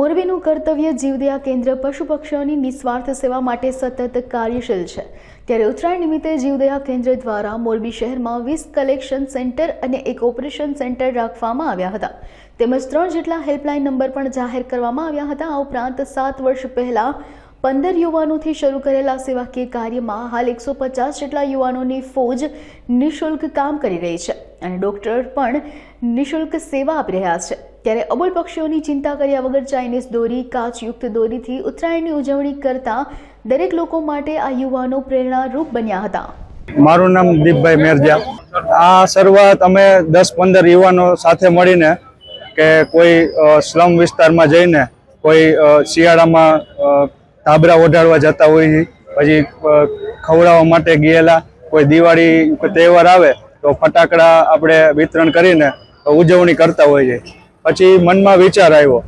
મોરબીનું કર્તવ્ય જીવદયા કેન્દ્ર પશુ પક્ષીઓની નિસ્વાર્થ સેવા માટે સતત કાર્યશીલ છે. ત્યારે ઉત્તરાયણ નિમિત્તે જીવદયા કેન્દ્ર દ્વારા મોરબી શહેરમાં વીસ કલેક્શન સેન્ટર અને એક ઓપરેશન સેન્ટર રાખવામાં આવ્યા હતા. તેમજ ત્રણ જેટલા હેલ્પલાઇન નંબર પણ જાહેર કરવામાં આવ્યા હતા. આ ઉપરાંત સાત વર્ષ પહેલા પંદર યુવાનોથી શરૂ કરેલા સેવાકીય કાર્યમાં હાલ એકસો પચાસ જેટલા યુવાનોની ફોજ નિઃશુલ્ક કામ કરી રહી છે અને ડોક્ટર પણ નિઃશુલ્ક સેવા આપી રહ્યા છે. ત્યારે અબોલ પક્ષીઓની ચિંતા કર્યા વગર ચાઇનીઝ દોરી, કાચયુક્ત દોરીથી ઉત્તરાયણની ઉજવણી કરતા દરેક લોકો માટે આ યુવાનો પ્રેરણારૂપ બન્યા હતા મારું નામ દીપભાઈ મેરજા આ શરૂઆત અમે દસ પંદર યુવાનો સાથે મળીને કે કોઈ સ્લમ વિસ્તારમાં જઈને કોઈ શિયાળામાં ધાબરા ઓઢાડવા જતા હોય. પછી ખવડાવવા માટે ગયેલા, કોઈ દિવાળી તહેવાર આવે તો ફટાકડા આપણે વિતરણ કરીને ઉજવણી કરતા હોઈએ છીએ પછી મનમાં વિચાર આવ્યો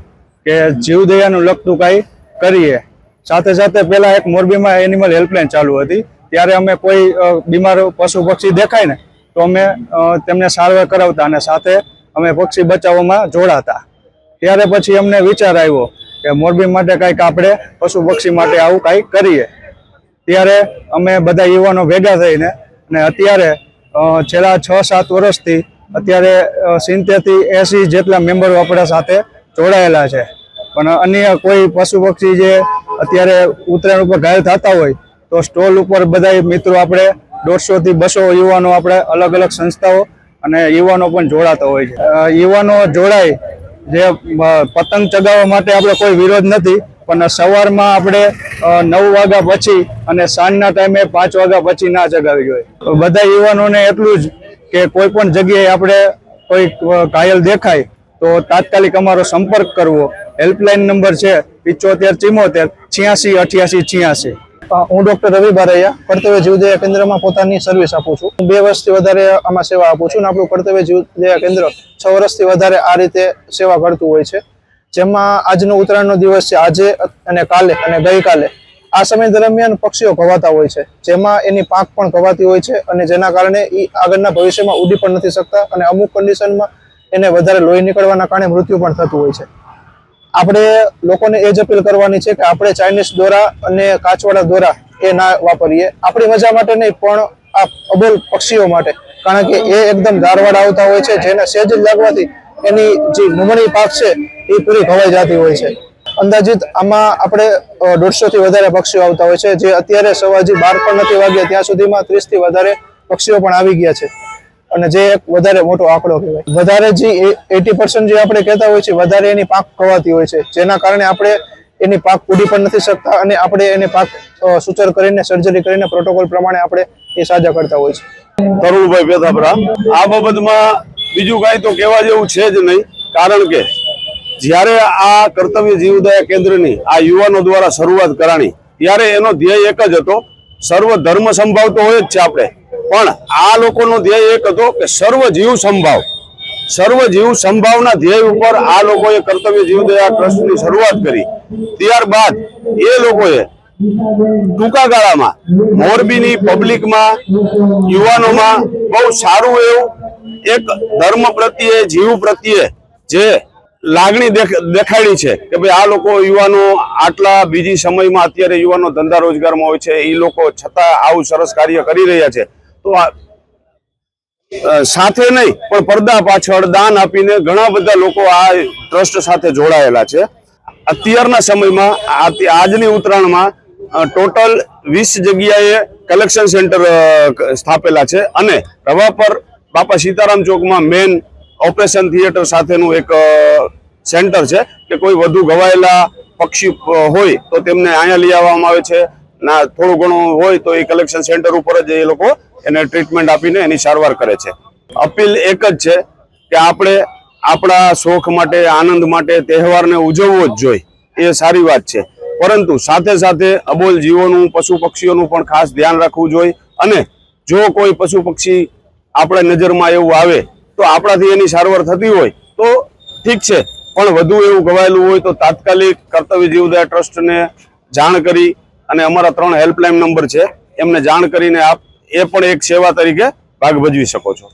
કે જીવદયાનું લગતું કાંઈ કરીએ. સાથે સાથે પહેલાં એક મોરબીમાં એનિમલ હેલ્પલાઇન ચાલુ હતી. ત્યારે અમે કોઈ બીમાર પશુ પક્ષી દેખાય ને, તો અમે તેમને સારવાર કરાવતા અને સાથે અમે પક્ષી બચાવવામાં જોડાતા. ત્યારે પછી અમને વિચાર આવ્યો કે મોરબી માટે કાંઈક આપણે પશુ પક્ષી માટે આવું કંઈક કરીએ. ત્યારે અમે બધા યુવાનો ભેગા થઈને અને અત્યારે છેલ્લા છ સાત વર્ષથી અત્યારે સિત્તેરથી એંસી જેટલા મેમ્બરો આપણા સાથે જોડાયેલા છે. પણ અન્ય કોઈ પશુ પક્ષી જે અત્યારે ઉત્તરાયણ ઉપર ઘાયલ થતા હોય, તો સ્ટોલ ઉપર બધા મિત્રો આપણે દોઢસોથી બસો યુવાનો આપણે અલગ અલગ સંસ્થાઓ અને યુવાનો પણ જોડાતા હોય છે. યુવાનો જોડાય, જે પતંગ ચગાવવા માટે આપણે કોઈ વિરોધ નથી, પણ સવારમાં આપણે નવ વાગ્યા પછી અને સાંજના ટાઈમે પાંચ વાગ્યા પછી ના ચગાવી જોઈએ બધા યુવાનોને એટલું જ કે કોઈ પણ જગ્યાએ આપણે કોઈ ઘાયલ દેખાય, તો તાત્કાલિક અમારો સંપર્ક કરવો. હેલ્પલાઇન નંબર છે પિચોતેર ચિમોતેર છ્યાસી અઠ્યાસી છ્યાસી. હું ડોક્ટર રવિ બારૈયા, કર્તવ્ય જીવદયા કેન્દ્રમાં પોતાની સર્વિસ આપું છું. હું બે વર્ષથી વધારે આમાં સેવા આપું છું અને આપણું કર્તવ્ય જીવદયા કેન્દ્ર છ વર્ષથી વધારે આ રીતે સેવા કરતું હોય છે. જેમાં આજનો ઉત્તરાયણનો દિવસ છે. આજે અને કાલે અને ગઈકાલે. આ સમય દરમિયાન પક્ષીઓ ઘવાતા હોય છે. જેમાં એની પાંખ પણ ઘવાતી હોય છે અને જેના કારણે એ આગળના ભવિષ્યમાં ઉડી પણ નથી શકતા અને અમુક કન્ડિશનમાં એને વધારે લોહી નીકળવાના કારણે મૃત્યુ પણ થતું હોય છે. આપણે લોકોને એ જ અપીલ કરવાની છે કે આપણે ચાઇનીઝ દોરા અને કાચવાળા દોરા એ ના વાપરીએ. આપણી મજા માટે નહીં, પણ આ અબોલ પક્ષીઓ માટે. કારણ કે એ એકદમ ધારવાળા આવતા હોય છે, જેને સેજ લાગવાથી એની જે નમણી પાક છે, એ પૂરી ખવાઈ જતી હોય છે. અંદાજિત આમાં આપણે દોઢસો થી વધારે પક્ષીઓ આવતા હોય છે, જે અત્યારે સવાજી બાર પણ નથી વાગ્યા, ત્યાં સુધીમાં ત્રીસથી વધારે પક્ષીઓ પણ આવી ગયા છે. અને જે એક વધારે મોટો આંકડો કહેવાય. વધારે જે એટી પર્સન્ટ જે આપણે કહેતા હોય છે, વધારે એની પાક ખવાતી હોય છે. જેના કારણે આપણે એની પાક પૂરી પણ નથી શકતા અને આપણે એને પાક સુચર કરીને સર્જરી કરીને પ્રોટોકોલ પ્રમાણે આપણે એ સાજા કરતા હોય છે. તરુણભાઈ પેથાપરા આ બાબતમાં બીજું કાંઈ તો કહેવા જેવું છે જ નહીં. કારણ કે જ્યારે આ કર્તવ્ય જીવદયા કેન્દ્રની આ યુવાનો દ્વારા શરૂઆત કરાણી, ત્યારે એનો ધ્યેય એક જ હતો, સર્વ ધર્મ સંભાવ તો હોય જ છે આપણે. પણ આ લોકોનો ધ્યેય એક હતો કે સર્વ જીવ સંભાવ. સર્વ જીવ સંભાવના ધ્યેય ઉપર આ લોકોએ કર્તવ્ય જીવદયા ટ્રસ્ટની શરૂઆત કરી. ત્યારબાદ એ લોકોએ ટૂંકા ગાળામાં મોરબીની પબ્લિકમાં, યુવાનોમાં બહુ સારું એવું એક ધર્મ પ્રત્યે, જીવ પ્રત્યે જે લાગણી દેખ- દેખાડી છે કે ભાઈ આ લોકો યુવાનો આટલા બીજી સમયમાં અત્યારે યુવાનો ધંધા રોજગારમાં હોય છે, એ લોકો છતાં આવું સરસ કાર્ય કરી રહ્યા છે. તો સાથે નહીં, પણ પડદા પાછળ દાન આપીને ઘણા બધા લોકો આ ટ્રસ્ટ સાથે જોડાયેલા છે. અત્યારના સમયમાં આજની ઉત્તરાયણમાં ટોટલ વીસ જગ્યાએ કલેક્શન સેન્ટર સ્થાપેલા છે. અને રવા પર બાપા સીતારામ ચોકમાં મેન ઓપરેશન થિયેટર સાથેનું એક સેન્ટર છે કે કોઈ વધુ ઘવાયેલા પક્ષી હોય તો તેમને અહીંયા લઈ આવવામાં આવે છે. ના, થોડું ઘણું હોય તો એ કલેક્શન સેન્ટર ઉપર જ એ લોકો એને ટ્રીટમેન્ટ આપીને એની સારવાર કરે છે. અપીલ એક જ છે કે આપણે આપણા શોખ માટે, આનંદ માટે તહેવારને ઉજવવો જ જોઈએ. એ સારી વાત છે. પરંતુ સાથે સાથે અબોલ જીવોનું, પશુ પક્ષીઓનું પણ ખાસ ધ્યાન રાખવું જોઈએ. અને જો કોઈ પશુ પક્ષી આપણા નજરમાં એવું આવે તો આપણાથી એની સારવાર થતી હોય તો ઠીક છે. પણ વધુ એવું ગવાયેલું હોય તો તાત્કાલિક કર્તવ્ય જીવદયા ટ્રસ્ટને જાણ કરી અને અમારા ત્રણ હેલ્પલાઇન નંબર છે. એમને જાણ કરીને આપ એ પણ એક સેવા તરીકે ભાગ ભજવી શકો છો.